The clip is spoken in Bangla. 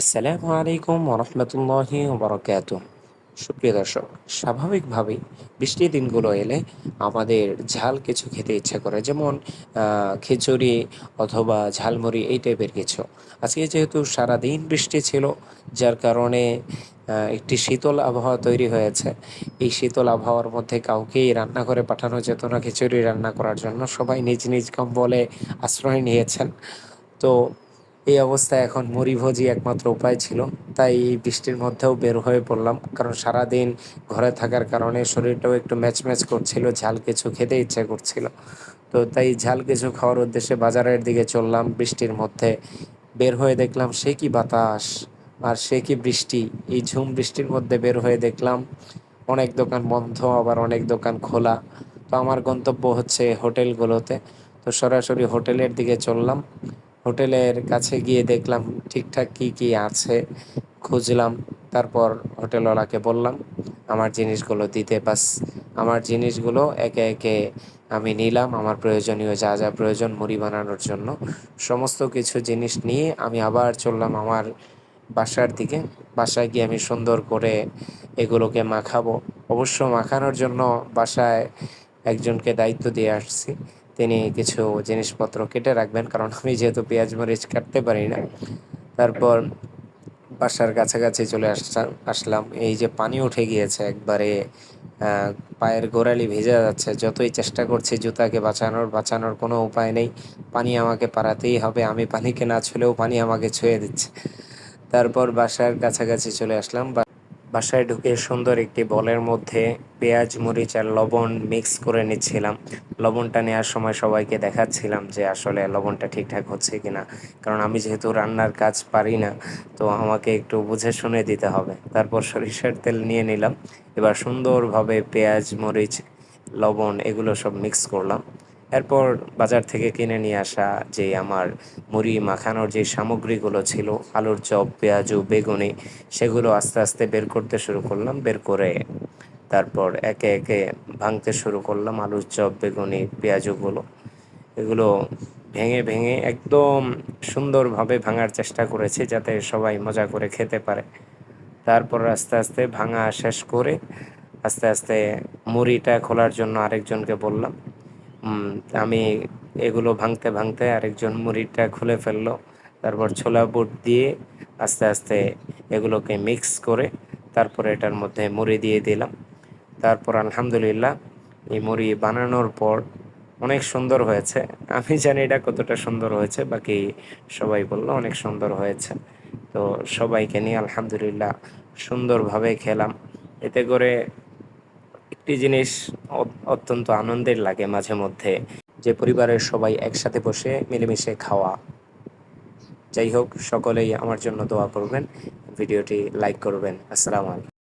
আসসালামু আলাইকুম ওরহমতুল্লাহি বরকাত সুপ্রিয় দর্শক, স্বাভাবিকভাবেই বৃষ্টির দিনগুলো এলে আমাদের ঝাল কিছু খেতে ইচ্ছা করে, যেমন খিচুড়ি অথবা ঝালমুড়ি এই টাইপের কিছু। আজকে যেহেতু সারাদিন বৃষ্টি ছিল, যার কারণে একটি শীতল আবহাওয়া তৈরি হয়েছে। এই শীতল আবহাওয়ার মধ্যে কাউকেই রান্না করে পাঠানো যেত না, খিচুড়ি রান্না করার জন্য। সবাই নিজ নিজ কম্বলে আশ্রয় নিয়েছেন। তো এই অবস্থায় এখন মুড়িভোজই একমাত্র উপায় ছিল। তাই এই বৃষ্টির মধ্যেও বের হয়ে পড়লাম। কারণ সারাদিন ঘরে থাকার কারণে শরীরটাও একটু ম্যাচ ম্যাচ করছিল, ঝাল কিছু খেতে ইচ্ছে করছিল। তো তাই ঝাল কিছু খাওয়ার উদ্দেশ্যে বাজারের দিকে চললাম। বৃষ্টির মধ্যে বের হয়ে দেখলাম, সে কি বাতাস? আর সে কি বৃষ্টি? এই ঝুম বৃষ্টির মধ্যে বের হয়ে দেখলাম, অনেক দোকান বন্ধ, আবার অনেক দোকান খোলা। তো আমার গন্তব্য হচ্ছে হোটেলগুলোতে। তো সরাসরি হোটেলের দিকে চললাম। হোটেলের কাছে গিয়ে দেখলাম ঠিকঠাক কি কি আছে। খুঁজলাম, তারপর হোটেলওয়ালাকে বললাম, আমার জিনিসগুলো দিতে, বাস। আমার জিনিসগুলো একে একে আমি নিলাম, আমার প্রয়োজনীয় যা যা প্রয়োজন মুড়ি বানানোর জন্য। সমস্ত কিছু জিনিস নিয়ে আমি আবার চললাম আমার বাসার দিকে। বাসায় গিয়ে আমি সুন্দর করে এগুলোকে মাখাবো। অবশ্য মাখানোর জন্য বাসায় একজনকে দায়িত্ব দিয়ে আসছি। তিনি কিছু জিনিসপত্র কেটে রাখবেন, কারণ আমি যেহেতু পেঁয়াজ মরিচ কাটতে পারি না। তারপর বাসার কাছাকাছি চলে আসলাম আসলাম। এই যে পানি উঠে গিয়েছে একবারে পায়ের গোড়ালি ভেজে যাচ্ছে। যতই চেষ্টা করছি জুতাকে বাঁচানোর বাঁচানোর কোনো উপায় নেই। পানি আমাকে পাড়াতেই হবে, আমি পানিকে না ছুলেও পানি আমাকে ছুঁয়ে দিচ্ছে। তারপর বাসার কাছাকাছি চলে আসলাম। বাসায় ঢুকে সুন্দর একটি বলের মধ্যে পেঁয়াজ, মরিচ আর লবণ মিক্স করে নিচ্ছিলাম। লবণটা নেওয়ার সময় সবাইকে দেখাচ্ছিলাম যে আসলে লবণটা ঠিকঠাক হচ্ছে কি না কারণ আমি যেহেতু রান্নার কাজ পারি না, তো আমাকে একটু বুঝে শুনে দিতে হবে। তারপর সরিষার তেল নিয়ে নিলাম। এবার সুন্দরভাবে পেঁয়াজ, মরিচ, লবণ এগুলো সব মিক্স করলাম। এরপর বাজার থেকে কিনে নিয়ে আসা যে আমার মুড়ি মাখানোর যে সামগ্রীগুলো ছিল, আলুর চপ, পেঁয়াজু, বেগুনি, সেগুলো আস্তে আস্তে বের করতে শুরু করলাম, বের করে তারপর একে একে ভাঙতে শুরু করলাম, আলুর চপ, বেগুনি, পেঁয়াজুগুলো। এগুলো ভেঙে ভেঙে একদম সুন্দরভাবে ভাঙার চেষ্টা করেছি যাতে সবাই মজা করে খেতে পারে। তারপর আস্তে আস্তে ভাঙা শেষ করে আস্তে আস্তে মুড়িটা খোলার জন্য আরেকজনকে বললাম আমি এগুলো ভাঙতে ভাঙতে আরেকজন মুড়িটা খুলে ফেলল। তারপর ছোলা বুট দিয়ে আস্তে আস্তে এগুলোকে মিক্স করে তারপর এটার মধ্যে মুড়ি দিয়ে দিলাম। তারপর আলহামদুলিল্লাহ এই মুড়ি বানানোর পর অনেক সুন্দর হয়েছে। আমি জানি এটা কতটা সুন্দর হয়েছে, বাকি সবাই বলল অনেক সুন্দর হয়েছে। তো সবাইকে নিয়ে আলহামদুলিল্লাহ সুন্দরভাবে খেলাম। এতে করে একটি জিনিস অত্যন্ত আনন্দের লাগে মাঝে মধ্যে, যে পরিবারের সবাই একসাথে বসে মিলেমিশে খাওয়া। যাই হোক, সকলেই আমার জন্য দোয়া করবেন, ভিডিওটি লাইক করবেন। আসসালামু আলাইকুম।